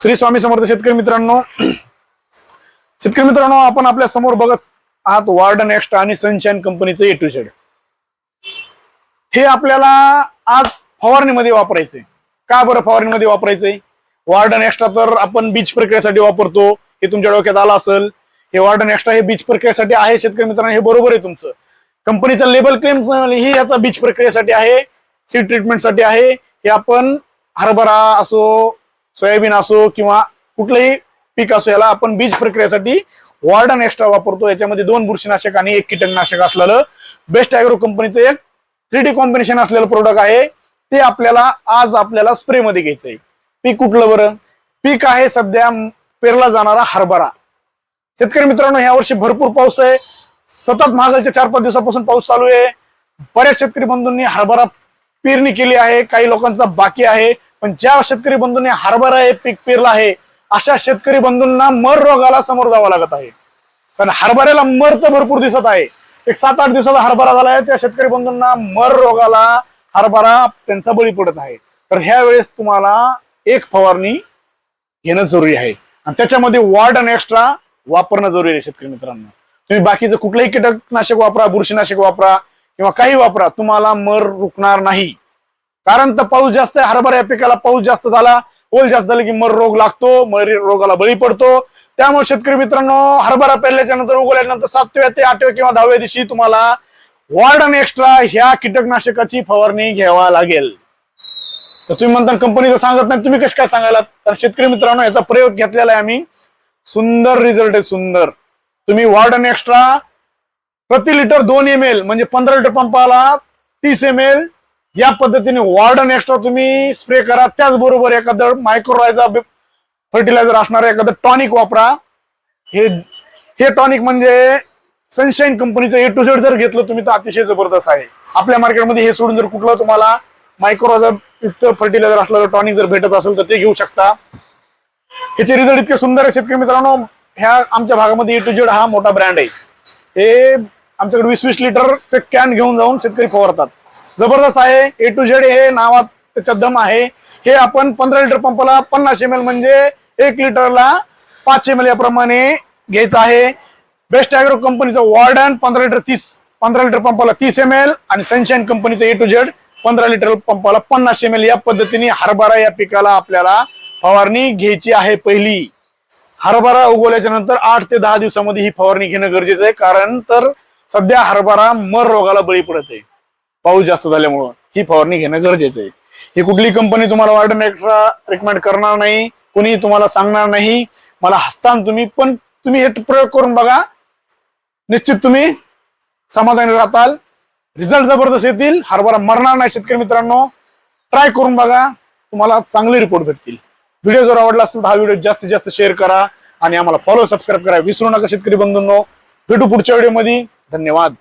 श्री स्वामी समर्थ शेतकरी मित्रांनो शेतकरी मित्रांनो आपण आपल्यासमोर बघत आहात वार्ड एक्स्ट्रा आणि सनशाईन कंपनीचं ए टू झेड हे आपल्याला आज फवारणीमध्ये वापरायचंय का बरं फवारणीमध्ये वापरायचंय? वार्डन एक्स्ट्रा तर आपण बीज प्रक्रियेसाठी वापरतो. हे तुमच्या डोक्यात आलं असेल. हे वार्डन एक्स्ट्रा हे बीज प्रक्रियेसाठी आहे शेतकरी मित्रांनो हे बरोबर आहे तुमचं. कंपनीचं लेबल क्लेम ही याचा बीज प्रक्रियेसाठी आहे. सीड ट्रीटमेंटसाठी आहे. हे आपण हरभरा असो सोयाबीन असो किंवा कुठलंही पीक असो याला आपण बीज प्रक्रियेसाठी वॉर्डन एक्स्ट्रा वापरतो. याच्यामध्ये दोन बुरशीनाशक आणि एक कीटकनाशक असलेलं. बेस्ट अॅग्रो कंपनीचं एक थ्री डी कॉम्बिनेशन असलेलं प्रोडक्ट आहे. ते आपल्याला आज आपल्याला स्प्रे मध्ये घ्यायचंय. पीक कुठलं बरं? पीक आहे सध्या पेरला जाणारा हरभरा. शेतकरी मित्रांनो ह्या वर्षी भरपूर पाऊस आहे. सतत मागलच्या चार पाच दिवसापासून पाऊस चालू आहे. बऱ्याच शेतकरी बंधूंनी हरभरा पेरणी केली आहे. काही लोकांचा बाकी आहे. पण ज्या शेतकरी बंधूंनी हरभरा हे पीक पेरलं आहे अशा शेतकरी बंधूंना मर रोगाला समोर जावं लागत आहे. कारण हरभऱ्याला मर तर भरपूर दिसत आहे. एक सात आठ दिवसाचा हरभरा झाला आहे त्या शेतकरी बंधूंना मर रोगाला हरभरा त्यांचा बळी पडत आहे. तर ह्या वेळेस तुम्हाला एक फवारणी घेणं जरुरी आहे. आणि त्याच्यामध्ये वार्डन एक्स्ट्रा वापरणं जरुरी आहे शेतकरी मित्रांनो. तुम्ही बाकीचं कुठलंही कीटकनाशक वापरा बुरशीनाशक वापरा किंवा काही वापरा तुम्हाला मर रुकणार नाही. कारण तर पाऊस जास्त आहे हरभरा या पिकाला पाऊस जास्त झाला. ओल जास्त झालं की मर रोग लागतो मर रोगाला बळी पडतो. त्यामुळे शेतकरी मित्रांनो हरभरा पेरल्याच्या नंतर उगवल्यानंतर सातव्या ते आठव्या किंवा दहाव्या दिवशी तुम्हाला वॉर्डन एक्स्ट्रा ह्या कीटकनाशकाची फवारणी घ्यावा लागेल. तर तुम्ही म्हणता कंपनीचं सांगत नाही तुम्ही कशी काय सांगायला तर शेतकरी मित्रांनो याचा प्रयोग घेतलेला आहे आम्ही. सुंदर रिझल्ट आहे सुंदर. तुम्ही वॉर्डन एक्स्ट्रा प्रति लिटर दोन एम एल म्हणजे पंधरा लिटर पंपाला तीस एम एल या पद्धतीने वॉर्डन एक्स्ट्रा तुम्ही स्प्रे करा. त्याचबरोबर एखादं मायक्रोरायझा फर्टिलायझर असणार एखादं टॉनिक वापरा. हे हे टॉनिक म्हणजे सनशाईन कंपनीचं ए टू झेड जर घेतलं तुम्ही तर अतिशय जबरदस्त आहे. आपल्या मार्केटमध्ये हे सोडून जर कुठलं तुम्हाला मायक्रोरायझा युक्त फर्टिलायझर असलं टॉनिक जर भेटत असेल तर ते घेऊ शकता. ह्याचे रिझल्ट इतके सुंदर आहे शेतकरी मित्रांनो. ह्या आमच्या भागामध्ये ए टू झेड हा मोठा ब्रँड आहे. हे आमच्याकडे वीस वीस लिटरचे कॅन घेऊन जाऊन शेतकरी फवारतात. जबरदस्त आहे. ए टू झेड हे नावात त्याच्यात दम आहे. हे आपण पंधरा लिटर पंपाला पन्नास एम एल म्हणजे एक लिटरला पाचशे एम एल याप्रमाणे घ्यायचं आहे. बेस्ट अॅग्रो कंपनीचं वॉर्डन पंधरा लिटर तीस पंधरा लिटर पंपाला तीस एम एल आणि सनशाईन कंपनीचं ए टू झेड पंधरा लिटर पंपाला पन्नास एम एल या पद्धतीने हरभरा या पिकाला आपल्याला फवारणी घ्यायची आहे पहिली. हरभरा उगवल्याच्या नंतर आठ ते दहा दिवसामध्ये ही फवारणी घेणं गरजेचं आहे. कारण तर सध्या हरभरा मर रोगाला बळी पडत आहे. पाऊस जास्त झाल्यामुळं ही फवारणी घेणं गरजेचं आहे. ही कुठली कंपनी तुम्हाला वार्डन एक्स्ट्रा रिकमेंड करणार नाही कोणी तुम्हाला सांगणार नाही. मला हसतान तुम्ही पण तुम्ही हे प्रयोग करून बघा. निश्चित तुम्ही समाधानी राहताल. रिझल्ट जबरदस्त येतील. हरभरा मरणार नाही शेतकरी मित्रांनो. ट्राय करून बघा. तुम्हाला चांगले रिपोर्ट भेटतील. व्हिडिओ जर आवडला असेल तर हा व्हिडिओ जास्तीत जास्त शेअर करा आणि आम्हाला फॉलो सबस्क्राईब करा. विसरू नका शेतकरी बंधूंनो. भेटू पुढच्या व्हिडिओमध्ये धन्यवाद.